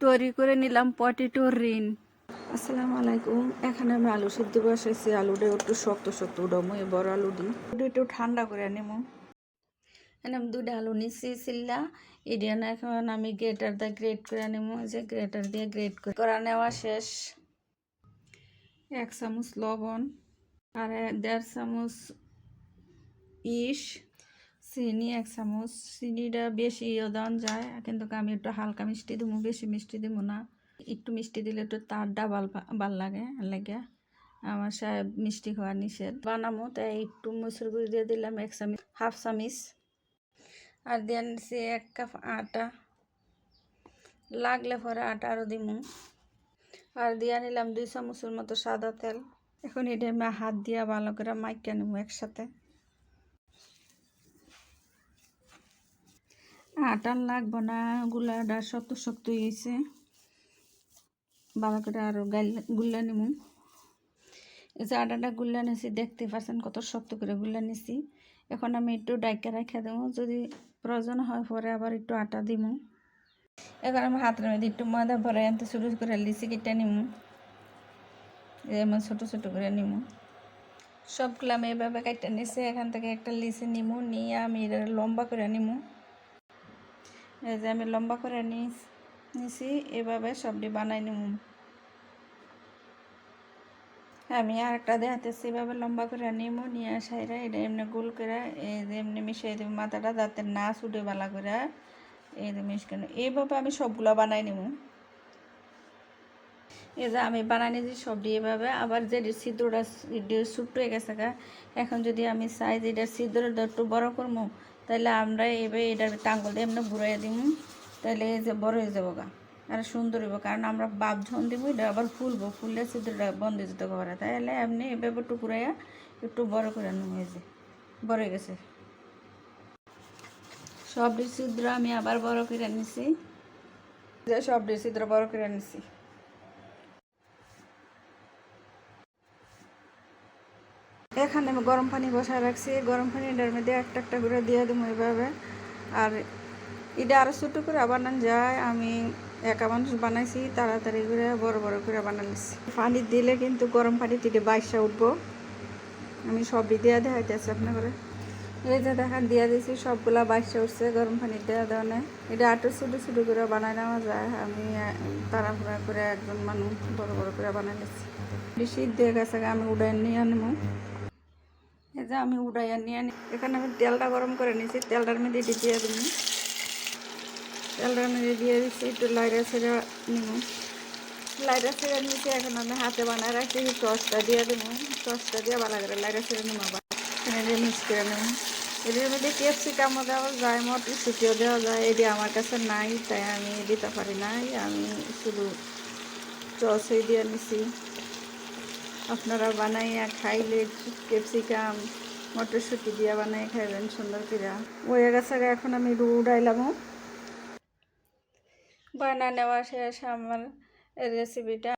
তৈরি করে নিলাম পটেটো রিন। আসসালামু আলাইকুম। এখানে আমি আলু সিদ্ধ বসাইছি। আলুটা একটু শক্ত শক্ত উঠামো এই বড় আলু দিই একটু ঠান্ডা করে নেব এখানে আমি দুটা আলু নিচ্ছি সিল্লা। এডিয়া এখন আমি গ্রেটার দিয়ে গ্রেট করে নেব যে গ্রেটার দিয়ে গ্রেট করে করা নেওয়া শেষ। এক চামচ লবণ আর দেড় চামচ ইস। চিনি, এক চামচ। চিনিটা বেশি দেওয়া যায়, কিন্তু আমি একটু হালকা মিষ্টি দিব বেশি মিষ্টি দিব না। একটু মিষ্টি দিলে একটু তার ডাবাল ভালো লাগে লাগে। আমার সাহেব মিষ্টি খাওয়া নিষেধ। বানামো, তাই একটু মসুর গুঁড়ি দিয়ে দিলাম, এক চামিচ, হাফ চামিচ। আর দিয়ে নিচ্ছি এক কাপ আটা। লাগলে পরে আটা আরও দিমু। আর দিয়ে নিলাম দুই চামচের মতো সাদা তেল। এখন এটা আমি হাত দিয়ে ভালো করে মাইকা নেব একসাথে। আটা লাগবো না, গুলাটা শক্ত শক্ত হয়েছে। ভালো করে আরও গুল্লা নিমু। এই যে আটাটা গুল্লা নিছি, দেখতে পাচ্ছেন কত শক্ত করে গুল্লা নিছি। এখন আমি একটু ডাইকা রেখে দেবো, যদি প্রয়োজন হয় পরে আবার একটু আটা দিমু। এখন আমি হাতের মধ্যে একটু ময়দা ভরে আনতে শুরু করে লিচি কেটে নিমু। যেমন ছোটো ছোটো করে নিমু। সবগুলো আমি এভাবে কেটে নিছি, এখান থেকে একটা লিচি নিমু, নিয়ে আমি লম্বা করে নিমু। এই যে আমি লম্বা করে নিছি, এভাবে সবটি বানাই নিব আমি আর একটা দেখাতেছি, এভাবে লম্বা করে নিব নিয়ে সাইরা এটা এমনি গোল করে, এই যে এমনি মিশিয়ে দেবো, মাথাটা যাতে না ছুটে বালা করে, এই যে মিশ করে এইভাবে আমি সবগুলো বানাই নিব এই যে আমি বানাই নিয়েছি সবটি এভাবে, আবার যে ছিদ্রটা ছোট্ট হয়ে গেছে এখন যদি আমি চাই যে এটার ছিদ্রটা একটু বড় করব তাহলে আমরা এবার এটার টাঙ্গল দিয়ে এমনি ঘুরাই দিব তাহলে এই যে বড় হয়ে যাব গা আর সুন্দর হইব, কারণ আমরা বাপ ঝন দিব, এটা আবার ফুলবো। ফুললে ছিদ্রটা বন্ধ যেতে পারে তাহলে এমনি এভাবে একটু ঘুরাইয়া একটু বড় করে নেব, এই যে। বড় হয়ে গেছে। সবটি ছিদ্র আমি আবার বড় করে নিছি। যে সবটি ছিদ্র বড় করে নিছি। এখানে আমি গরম পানি বসায় রাখছি। গরম পানিটার মধ্যে একটা একটা করে দিয়ে দেবো এইভাবে আর এটা আরও ছোটো করে বানান যায়, আমি একা মানুষ বানাইছি, তাড়াতাড়ি করে বড় বড় করে বানাইছি পানি দিলে কিন্তু গরম পানি থেকে বাইসা উঠবো। আমি সবই দেওয়া দেখাইতেছি আপনার করে এই যে দেখান, দিয়ে দিয়েছি সবগুলা বাইসা উঠছে গরম পানি দেওয়া দেওয়া নেই এটা আটো ছোটো ছোটো করে বানাই নেওয়া যায়। আমি তাড়াহুড়া করে একজন মানুষ বড় বড় করে বানাই বেশি দিয়ে গেছে আমি উড়াই নিয়ে আনব। যে আমি উড়াইয়া নিয়ে আনি। এখানে আমি তেলটা গরম করে নিয়েছি। তেলটার মধ্যে দিয়ে দিব। তেলটার মধ্যে দিয়ে দিচ্ছি, একটু লাইরা ছেড়ে নিব। লাইরা ছেড়ে নিয়েছি, এখন আমি হাতে বানায় রাখছি টসটা দিয়ে দেবো। টসটা দিয়ে ভালো করে লাইরা ছেড়ে নেব আবার। এখানে মিক্স করে নেব। এটির মধ্যে ক্যাপসিকামও দেওয়া যায় মটরশুটিও দেওয়া যায়। এটি আমার কাছে নাই, তাই আমি দিতে পারি নাই। আমি শুধু টসই দিয়ে নিছি। আপনারা বানাইয়া খাইলে ক্যাপসিকাম, মটরশুঁটি দিয়া বানাই খাইবেন, সুন্দর করে ওই গেছে এখন আমি রু উড়াইলাম বানা নেওয়া শেষ, আমার রেসিপিটা